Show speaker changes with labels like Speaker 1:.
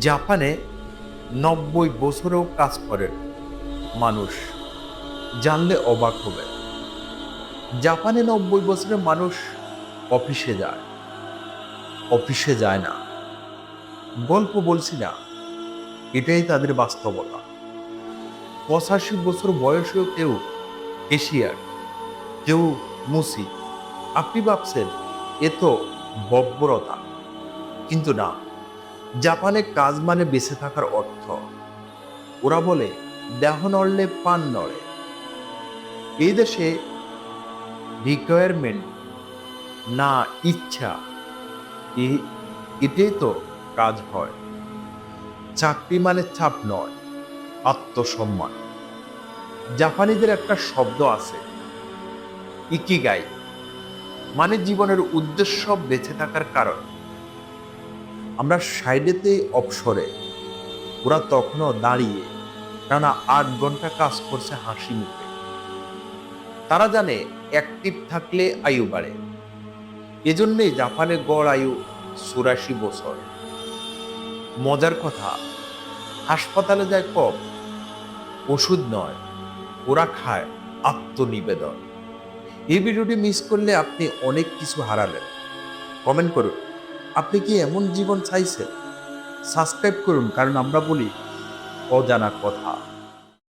Speaker 1: জাপানে নব্বই বছরেও কাজ করে মানুষ। জানলে অবাক হবে। জাপানে নব্বই বছরের মানুষ অফিসে যায়। অফিসে যায় না। গল্প বলছি না। এটাই তাদের বাস্তবতা। পঁচাশি বছর বয়সেও কেউ এশিয়ার, কেউ মুসি। আপনি ভাবছেন, এ তো বব্বরতা। কিন্তু না। জাপানে কাজ মানে বেঁচে থাকার অর্থ। ওরা বলে, দেহ নড়লে পান নড়ে। এই দেশে রিকোয়ারমেন্ট না ইচ্ছা এটাই তো কাজ হয়। চাকরি মানে চাপ নয়, আত্মসম্মান। জাপানিদের একটা শব্দ আছে, ইকিগাই মানে জীবনের উদ্দেশ্য বেঁচে থাকার কারণ। আমরা সাইডেতে অবসরে ওরা তখনও দাঁড়িয়ে টানা আট ঘণ্টা কাজ করছে হাসি মুখে। তারা জানে অ্যাক্টিভ থাকলে আয়ু বাড়ে। এজন্যই জাপানের গড় আয়ু চুরাশি বছর। মজার কথা, হাসপাতালে যায় কম ওষুধ নয়, ওরা খায় আত্মনিবেদন। এই ভিডিওটি মিস করলে আপনি অনেক কিছু হারালেন। কমেন্ট করুন। আপনি কি এমন জীবন চাইছেন? সাবস্ক্রাইব করুন কারণ আমরা বলি অজানা কথা।